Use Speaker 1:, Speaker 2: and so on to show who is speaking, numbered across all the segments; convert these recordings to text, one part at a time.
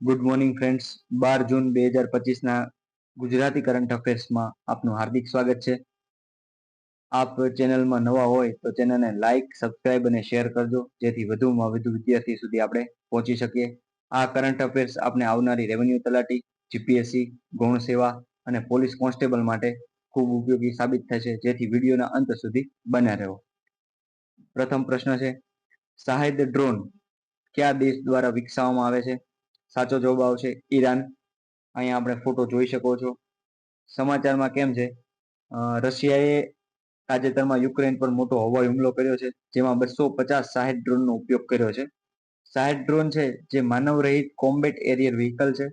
Speaker 1: Good morning friends બાર June બે હજાર પચીસના ગુજરાતી કરંટ અફેર્સમાં આપનું હાર્દિક સ્વાગત છે. આપ ચેનલમાં નવા હોય તો ચેનલને લાઇક સબસ્ક્રાઇબ અને શેર કરજો, જેથી વધુમાં વધુ વિદ્યાર્થી સુધી આપણે પહોંચી શકીએ. આ કરંટ અફેર્સ આપને આવનારી રેવન્યુ તલાટી જીપીએસસી ગૌણ સેવા અને પોલીસ કોન્સ્ટેબલ માટે ખૂબ ઉપયોગી સાબિત થશે જેથી વિડીયોના અંત સુધી બન્યા રહો. પ્રથમ પ્રશ્ન છે સાહેદ ડ્રોન કયા દેશ દ્વારા વિકસાવવામાં આવે છે? સાચો જવાબ આવશે ઈરાન. અહીંયા આપણે ફોટો જોઈ શકો છો. સમાચારમાં કેમ છે? રશિયાએ તાજેતરમાં યુક્રેન પર મોટો હવાઈ હુમલો કર્યો છે, જેમાં બસો પચાસ સાહેબ ડ્રોનનો ઉપયોગ કર્યો છે. સાહેબ ડ્રોન છે, જે માનવ રહિત કોમ્બેટ એરિયર વ્હીકલ છે,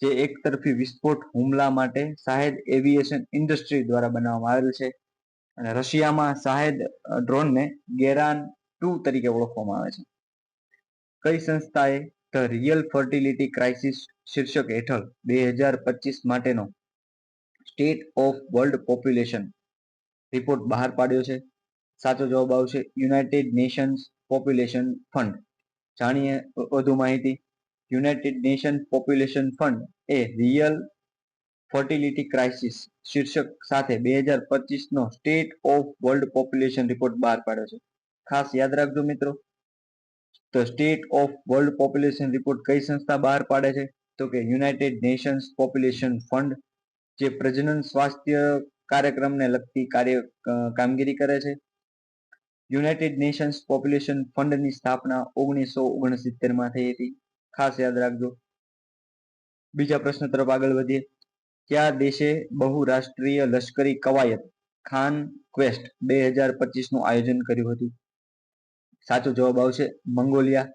Speaker 1: જે એક તરફી વિસ્ફોટ હુમલા માટે સાહેદ એવિએશન ઇન્ડસ્ટ્રી દ્વારા બનાવવામાં આવેલ છે. અને રશિયામાં સાહેદ ડ્રોનને ગેરાન ટુ તરીકે ઓળખવામાં આવે છે. કઈ સંસ્થાએ ધ રિયલ ફર્ટિલિટી ક્રાઇસિસ શીર્ષક હેઠળ બે હજાર પચીસ માટેનો state of world population report બહાર પાડ્યો છે. સાચો જવાબ આવશે યુનાઇટેડ નેશન્સ પોપ્યુલેશન ફંડ જાણીએ વધુ માહિતી? યુનાઇટેડ નેશન પોપ્યુલેશન ફંડ એ રિયલ ફર્ટિલિટી ક્રાઇસિસ શીર્ષક સાથે બે હજાર પચીસનો state of world population report બહાર પાડ્યો છે. ખાસ યાદ રાખજો મિત્રો. તો state of world population report કઈ સંસ્થા બહાર પાડે છે? તો કે યુનાઇટેડ નેશન્સ પોપ્યુલેશન ફંડ જે પ્રજનન સ્વાસ્થ્ય કાર્યક્રમને લગતી કાર્ય કામગીરી કરે છે. યુનાઇટેડ નેશન્સ પોપ્યુલેશન ફંડની સ્થાપના ઓગણીસો ઓગણસિત્તેરમાં થઈ હતી. ખાસ યાદ રાખજો. બીજા પ્રશ્ન તરફ આગળ વધીએ. કયા દેશે બહુરાષ્ટ્રીય લશ્કરી કવાયત, ખાન ક્વેસ્ટ, બે હજાર પચીસનું આયોજન કર્યું હતું? સાચો જવાબ આવશે મંગોલિયા.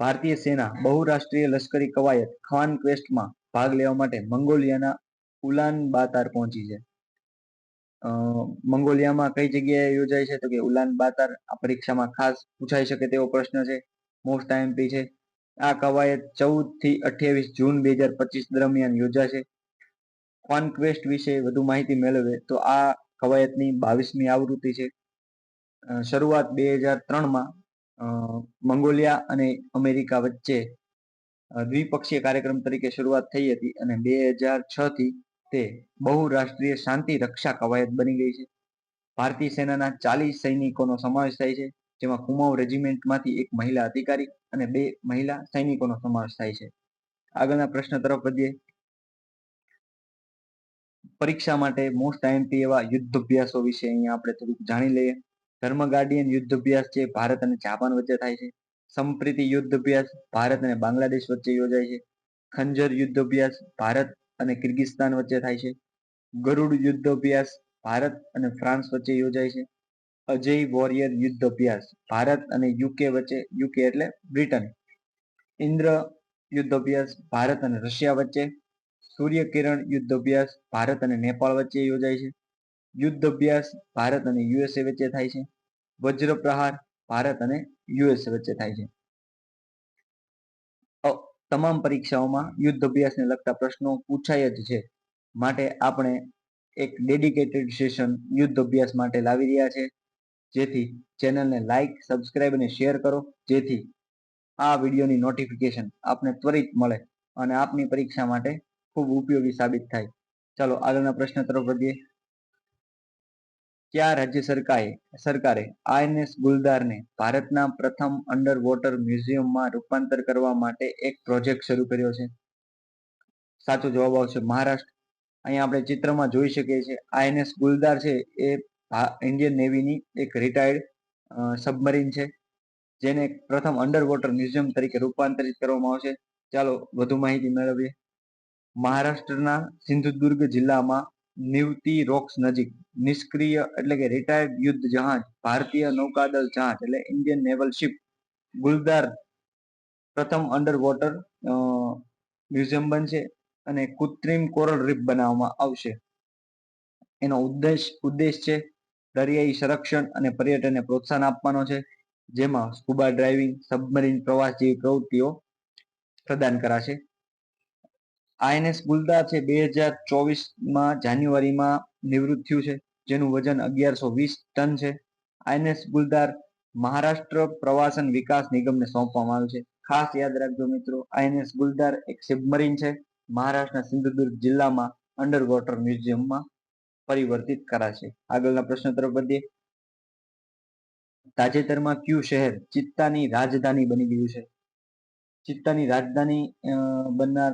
Speaker 1: ભારતીય સેના બહુરાષ્ટ્રીય લશ્કરી કવાયત ખાન ક્વેસ્ટમાં ભાગ લેવા માટે મંગોલિયાના ઉલાન બાતાર પહોંચી છે. મંગોલિયામાં કઈ જગ્યાએ યોજાય છે? તો કે ઉલાન બાતાર આ પરીક્ષામાં ખાસ પૂછાઈ શકે તેવો પ્રશ્ન છે. મોસ્ટ આઈએમપી છે. આ કવાયત ચૌદથી અઠ્યાવીસ જૂન બે હજાર પચીસ દરમિયાન યોજાશે. કોન્ક્વેસ્ટ વિશે વધુ માહિતી મેળવે તો આ કવાયતની બાવીસમી આવૃત્તિ છે. શરૂઆત બે હજાર ત્રણમાં મંગોલિયા અને અમેરિકા વચ્ચે દ્વિપક્ષીય કાર્યક્રમ તરીકે શરૂઆત થઈ હતી અને બે હજારથી તે બહુરાષ્ટ્રીય શાંતિ રક્ષા કવાયત બની ગઈ છે. ભારતીય સેનાના ચાલીસ સૈનિકોનો સમાવેશ થાય છે, જેમાં કુમાઉ રેજિમેન્ટમાંથી એક મહિલા અધિકારી અને બે મહિલા સૈનિકોનો સમાવેશ થાય છે. આગળના પ્રશ્ન તરફ વધીએ. પરીક્ષા માટે મોસ્ટ આઈએમપી એવા યુદ્ધ અભ્યાસો વિશે અહીંયા આપણે થોડુંક જાણી લઈએ. ધર્મ ગાર્ડિયન યુદ્ધ અભ્યાસ છે, ભારત અને જાપાન વચ્ચે થાય છે. સંપ્રીતિ યુદ્ધ અભ્યાસ ભારત અને બાંગ્લાદેશ વચ્ચે યોજાય છે. ખંજર યુદ્ધ અભ્યાસ ભારત અને કિર્ગિસ્તાન વચ્ચે થાય છે. ગરુડ યુદ્ધ અભ્યાસ ભારત અને ફ્રાન્સ વચ્ચે યોજાય છે. અજય વોરિયર યુદ્ધ અભ્યાસ ભારત અને યુકે વચ્ચે, યુકે એટલે બ્રિટન. ઇન્દ્ર યુદ્ધ અભ્યાસ ભારત અને રશિયા વચ્ચે. સૂર્ય કિરણ યુદ્ધ અભ્યાસ ભારત અને નેપાળ વચ્ચે યોજાય છે. યુદ્ધ અભ્યાસ ભારત અને યુએસએ વચ્ચે થાય છે. વજ્ર પ્રહાર ભારત અને યુએસ વચ્ચે થાય છે. તમામ પરીક્ષાઓમાં યુદ્ધ અભ્યાસને લગતા પ્રશ્નો પૂછાય જ છે. માટે આપણે એક ડેડિકેટેડ સેશન યુદ્ધ અભ્યાસ માટે લાવી રહ્યા છે. જેથી ચેનલને લાઈક સબસ્ક્રાઇબ અને શેર કરો. જેથી આ વિડીયોની નોટિફિકેશન આપને ત્વરિત મળે અને આપની પરીક્ષા માટે ખૂબ ઉપયોગી સાબિત થાય. ચાલો આગળના પ્રશ્ન તરફ વધીએ. કયા રાજ્ય સરકારે સરકારે આઈએનએસ ગુલદારને ભારતના પ્રથમ અંડર વોટર મ્યુઝિયમમાં રૂપાંતર કરવા માટે એક પ્રોજેક્ટ શરૂ કર્યો છે? સાચો જવાબ આવશે મહારાષ્ટ્ર. અહીંયા આપણે ચિત્રમાં જોઈ શકીએ છીએ આઈએનએસ ગુલદાર છે એ ઇન્ડિયન નેવીની એક રિટાયર્ડ સબમરીન છે. જેને પ્રથમ અંડર વોટર મ્યુઝિયમ તરીકે રૂપાંતરિત કરવામાં આવશે. ચાલો વધુ માહિતી મેળવીએ. મહારાષ્ટ્રના સિંધુદુર્ગ જિલ્લામાં નિવતી રોક્સ નજીક, નિષ્ક્રિય એટલે કે રિટાયર્ડ યુદ્ધ જહાજ, ભારતીય નૌકાદળ જહાજ એટલે ઇન્ડિયન નેવલ શિપ ગુલદાર પ્રથમ અંડર વોટર મ્યુઝિયમ બનશે અને કૃત્રિમ કોરલ રીફ બનાવવામાં આવશે. એનો ઉદ્દેશ ઉદ્દેશ છે દરિયાઈ સંરક્ષણ અને પર્યટનને પ્રોત્સાહન આપવાનો છે, જેમાં સ્કુબા ડ્રાઇવિંગ સબમરીન પ્રવાસ જેવી પ્રવૃત્તિઓ પ્રદાન કરાશે. આઈએનએસ ગુલદાર છે બે હજાર ચોવીસમાં જાન્યુઆરીમાં નિવૃત્ત થયું છે, જેનું વજન અગિયારસો વીસ ટન છે. આઈએનએસ ગુલદાર મહારાષ્ટ્ર પ્રવાસન વિકાસ નિગમને સોંપવામાં આવ્યું છે. ખાસ યાદ રાખજો મિત્રો, આઈએનએસ ગુલદાર એક સબમરીન છે, મહારાષ્ટ્રના સિંધુદુર્ગ જિલ્લામાં અંડર વોટર મ્યુઝિયમમાં પરિવર્તિત કરાશે આગળના પ્રશ્ન તરફ વધીએ. તાજેતરમાં કયું શહેર ચિત્તાની રાજધાની બની ગયું છે? ચિત્તાની રાજધાની બનનાર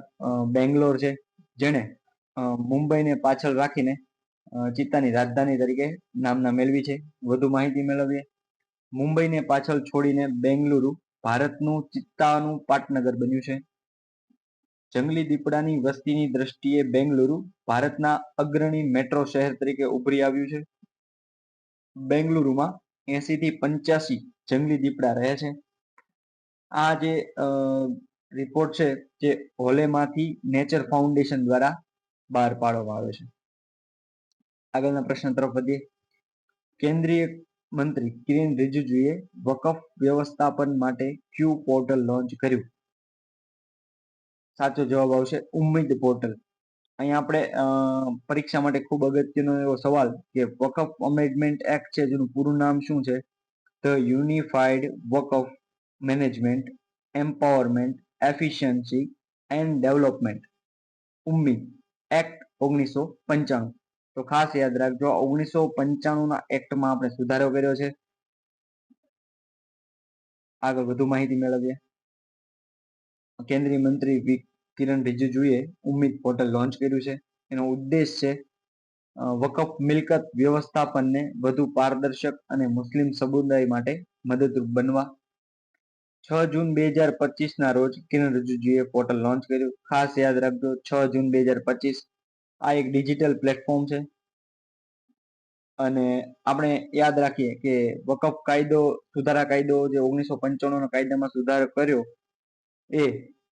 Speaker 1: બેંગ્લોર છે. જેણે મુંબઈને પાછળ રાખીને ચિત્તાની રાજધાની તરીકે નામના મેળવી છે. વધુ માહિતી મેળવીએ. મુંબઈને પાછળ છોડીને બેંગલુરુ ભારતનું ચિત્તાનું પાટનગર બન્યું છે. જંગલી દીપડાની વસ્તીની દ્રષ્ટિએ બેંગલુરુ ભારતના અગ્રણી મેટ્રો શહેર તરીકે ઉભરી આવ્યું છે. બેંગલુરુમાં એસી થી પંચ્યાસી જંગલી દીપડા રહે છે. આ જે રિપોર્ટ છે જે હોલેમાંથી નેચર ફાઉન્ડેશન દ્વારા બહાર પાડવામાં આવે છે. આગળના પ્રશ્ન તરફ વધીએ. કેન્દ્રીય મંત્રી કિરેન રિજિજુએ વકફ વ્યવસ્થાપન માટે ક્યુ પોર્ટલ લોન્ચ કર્યું? સાચો જવાબ આવશે ઉમ્મીદ પોર્ટલ. અહીંયા આપણે પરીક્ષા માટે ખૂબ અગત્યનો એવો સવાલ કે વકફ અમેન્ડમેન્ટ એક્ટ છે જેનું પૂરું નામ શું છે? The unified Waqf management empowerment efficiency and development ઉમ્મી act ઓગણીસો પંચાણું. તો ખાસ યાદ રાખજો ઓગણીસો પંચાણુંના એક્ટમાં આપણે સુધારો કર્યો છે. આગળ વધુ માહિતી મેળવીએ. કેન્દ્રીય મંત્રી કિરણ રિજિજુએ ઉમ્મીદ પોર્ટલ લોન્ચ કર્યું છે. એનો ઉદ્દેશ છે વકફ મિલકત વ્યવસ્થાપનને વધુ પારદર્શક અને મુસ્લિમ સમુદાય માટે મદદરૂપ બનવા. છ જૂન બે હજાર પચીસ ના રોજ કિરણ રિજિજુએ પોર્ટલ લોન્ચ કર્યું. ખાસ યાદ રાખજો, છ જૂન બે હજાર પચીસ આ એક ડિજિટલ પ્લેટફોર્મ છે. અને આપણે યાદ રાખીએ કે વકફ કાયદો, સુધારા કાયદો જે ઓગણીસો પંચાણું કાયદામાં સુધારો કર્યો એ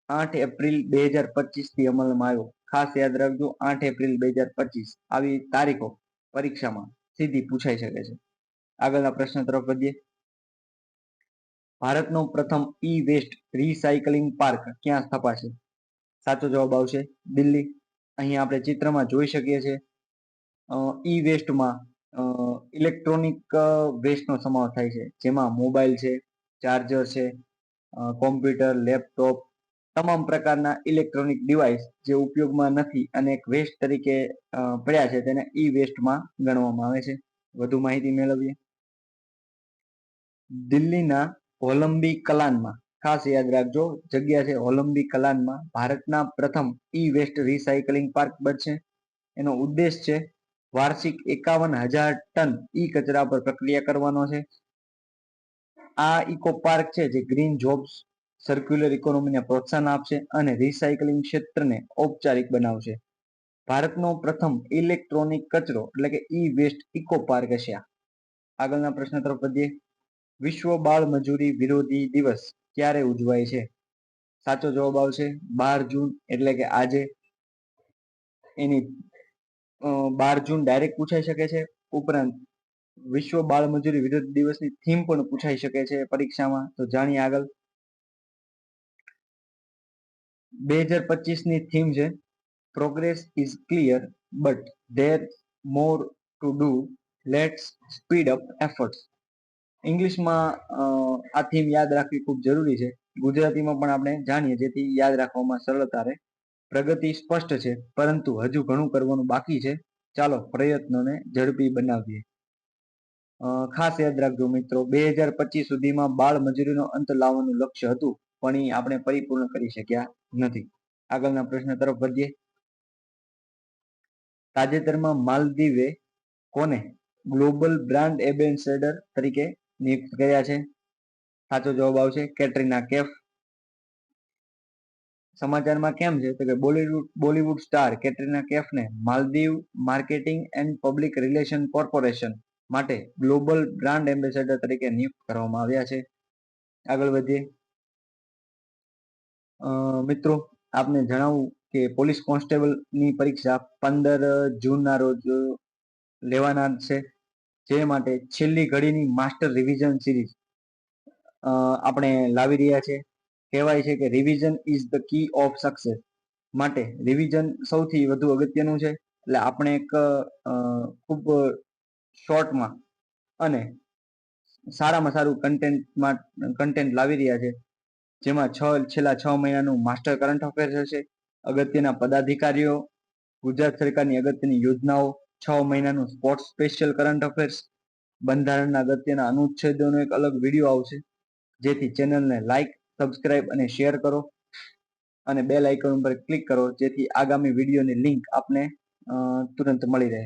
Speaker 1: આઠ એપ્રિલ બે હજાર પચીસથી અમલમાં આવ્યો. ખાસ યાદ રાખજો, આઠ એપ્રિલ બે હજાર પચીસ, આવી તારીખો પરીક્ષામાં સીધી પૂછાઈ શકે છે. આગળના પ્રશ્ન તરફ વધીએ. ભારતનો પ્રથમ ઈ વેસ્ટ રિસાયકલિંગ પાર્ક ક્યાં સ્થપાશે? સાચો જવાબ આવશે દિલ્હી. અહીં આપણે ચિત્રમાં જોઈ શકીએ છીએ. ઈ વેસ્ટમાં ઇલેક્ટ્રોનિક વેસ્ટનો સમાવેશ થાય છે. જેમાં મોબાઈલ છે ચાર્જર છે કોમ્પ્યુટર લેપટોપ તમામ પ્રકારના ઇલેક્ટ્રોનિક ડિવાઇસ જે ઉપયોગમાં નથી અને એક વેસ્ટ તરીકે પડ્યા છે તેને ઈ વેસ્ટમાં ગણવામાં આવે છે. વધુ માહિતી મેળવીએ. દિલ્હીના હોલંબી કલાનમાં. ખાસ યાદ રાખજો, જગ્યા છે હોલંબી કલાનમાં. ભારતના પ્રથમ ઈ વેસ્ટ રિસાયકલિંગ પાર્ક બનશે. એનો ઉદ્દેશ છે વાર્ષિક એકાવન હજાર ટન ઈ કચરા પર પ્રક્રિયા કરવાનો છે. આ ઇકો પાર્ક છે જે ગ્રીન જોબ્સ સર્ક્યુલર ઇકોનોમીને પ્રોત્સાહન આપશે અને રિસાયકલિંગ ક્ષેત્રને ઔપચારિક બનાવશે. ભારતનો પ્રથમ ઇલેક્ટ્રોનિક કચરો એટલે કે ઈ વેસ્ટ ઇકો પાર્ક હશે આગળના પ્રશ્ન તરફ વધીએ. વિશ્વ બાળ મજૂરી વિરોધી દિવસ ક્યારે ઉજવાય છે? સાચો જવાબ આવશે બાર જૂન, એટલે કે આજે. એની બાર જૂન ડાયરેક્ટ પૂછાઈ શકે છે. ઉપરાંત, વિશ્વ બાળ મજૂરી વિરોધ દિવસની થીમ પણ પૂછાઈ શકે છે પરીક્ષામાં. તો જાણીએ આગળ. બે હજાર પચીસની થીમ છે progress is clear but there more to do let's speed up efforts ઇંગ્લિશમાં આ થીમ યાદ રાખવી ખૂબ જરૂરી છે. ગુજરાતીમાં પણ આપણે જાણીએ, જેથી યાદ રાખવામાં સરળતા રહે. પ્રગતિ સ્પષ્ટ છે, પરંતુ હજુ ઘણું કરવાનું બાકી છે. ચાલો પ્રયત્નોને ઝડપી બનાવીએ. ખાસ યાદ રાખજો મિત્રો, બે હજાર પચીસ સુધીમાં બાળ મજૂરીનો અંત લાવવાનું લક્ષ્ય હતું, પણ એ આપણે પરિપૂર્ણ કરી શક્યા નથી. આગળના પ્રશ્ન તરફ વધીએ. તાજેતરમાં માલદીવે કોને? ગ્લોબલ બ્રાન્ડ એમ્બેસેડર તરીકે નિયુક્ત કર્યા છે? સાચો જવાબ આવશે કેટરીના કેફ. સમાચારમાં કેમ છે? તો કે Bollywood Bollywood star Katrina કેફને Maldives marketing and public relation corporation માટે ગ્લોબલ બ્રાન્ડ એમ્બેસેડર તરીકે નિયુક્ત કરવામાં આવ્યા છે. આગળ વધીએ. મિત્રો, આપને જણાવું કે પોલીસ કોન્સ્ટેબલની પરીક્ષા પંદર જૂનના રોજ લેવાના છે. જે માટે છેલ્લી ઘડીની માસ્ટર રિવિઝન સિરીઝ આપણે લાવી રહ્યા છે. કહેવાય છે કે revision is the key of success માટે રિવિઝન સૌથી વધુ અગત્યનું છે. એટલે આપણે એક ખૂબ શોર્ટમાં અને સારામાં સારું કન્ટેન્ટમાં કન્ટેન્ટ લાવી રહ્યા છે. જેમાં છ, છેલ્લા છ મહિનાનું માસ્ટર કરંટ અફેર્સ હશે, અગત્યના પદાધિકારીઓ, ગુજરાત સરકારની અગત્યની યોજનાઓ છ મહિનાનું સ્પોર્ટ્સ સ્પેશિયલ કરંટ અફેર્સ બંધારણના અગત્યના અનુચ્છેદોનો એક અલગ વીડિયો આવશે. જેથી ચેનલને લાઇક સબસ્ક્રાઇબ અને શેર કરો. અને બે આઇકન ઉપર ક્લિક કરો. જેથી આગામી વિડીયોની લિંક આપને તુરંત મળી રહે.